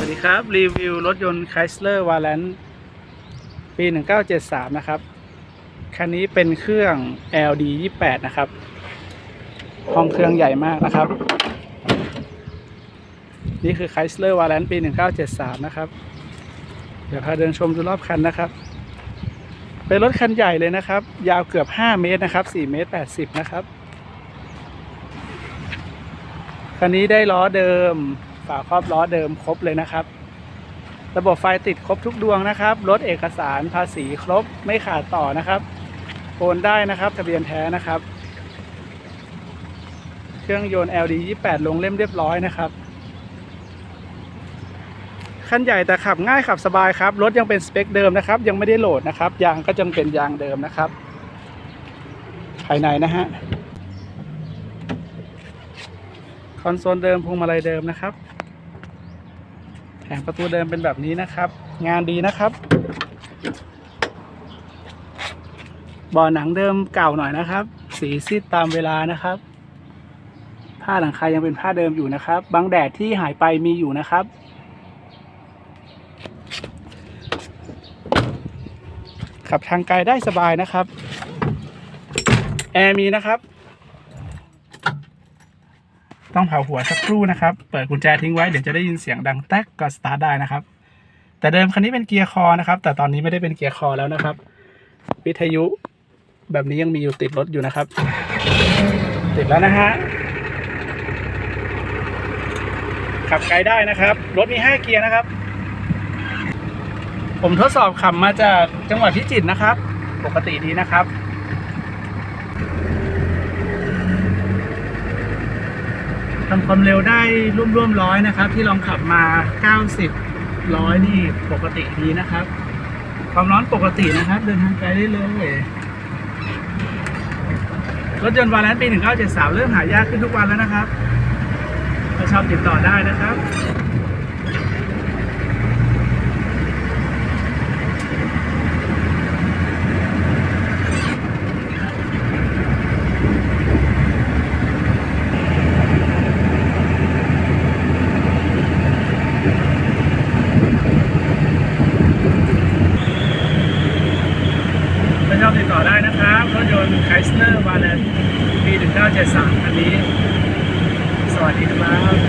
วัสดีครับ รีวิวรถยนต์ Chrysler v a l a n t ปี 1973 นะครับ คันนี้เป็นเครื่อง LD 28 นะครับ ห้องเครื่องใหญ่มากนะครับ นี่คือ Chrysler v a l a n t ปี 1973 นะครับ เดี๋ยวพาเดินชมดูรอบคันนะครับ เป็นรถคันใหญ่เลยนะครับ ยาวเกือบ 5 เมตรนะครับ 4 เมตร 80 นะครับ คันนี้ได้ล้อเดิม ฝาครอบล้อเดิมครบเลยนะครับ ระบบไฟติดครบทุกดวงนะครับ รถเอกสารภาษีครบไม่ขาดต่อนะครับโอนได้นะครับทะเบียนแท้นะครับ เครื่องยนต์ LD 28 ลงเล่มเรียบร้อยนะครับคันใหญ่แต่ขับง่ายขับสบายครับ รถยังเป็นสเปคเดิมนะครับ ยังไม่ได้โหลดนะครับ ยางก็ยังเป็นยางเดิมนะครับ ภายในนะฮะ คอนโซลเดิมพวงมาลัยเดิมนะครับ แผงประตูเดิมเป็นแบบนี้นะครับ งานดีนะครับเบ่อหนังเดิมเก่าหน่อยนะครับ สีซีดตามเวลานะครับ ผ้าหลังคายังเป็นผ้าเดิมอยู่นะครับ บางแดดที่หายไปมีอยู่นะครับ ขับทางไกลได้สบายนะครับ แอร์มีนะครับ ต้องเผาหัวสักครู่นะครับ เปิดกุญแจทิ้งไว้เดี๋ยวจะได้ยินเสียงดังแต๊กก็สตาร์ทได้นะครับ แต่เดิมคันนี้เป็นเกียร์คอนะครับ แต่ตอนนี้ไม่ได้เป็นเกียร์คอแล้วนะครับ วิทยุแบบนี้ยังมีอยู่ติดรถอยู่นะครับ ติดแล้วนะฮะขับไกลได้นะครับ รถมี 5 เกียร์นะครับ ผมทดสอบขับมาจากจังหวัดพิจิตรนะครับ ปกติดีนะครับ ทำความเร็วได้ร่วมๆร้อยนะครับ ที่ลองขับมา 90ร้อยนี่ปกติดีนะครับ ความร้อนปกตินะครับ เดินทางไกลได้เลยรถยนต์วาแลนปี 1973 เริ่มหายากขึ้นทุกวันแล้วนะครับ ถ้าชอบติดต่อได้นะครับ ชอบติดต่อได้นะครับรถยนต์ Chrysler v a l a n ปี1973คันนี้ สวัสดีครับ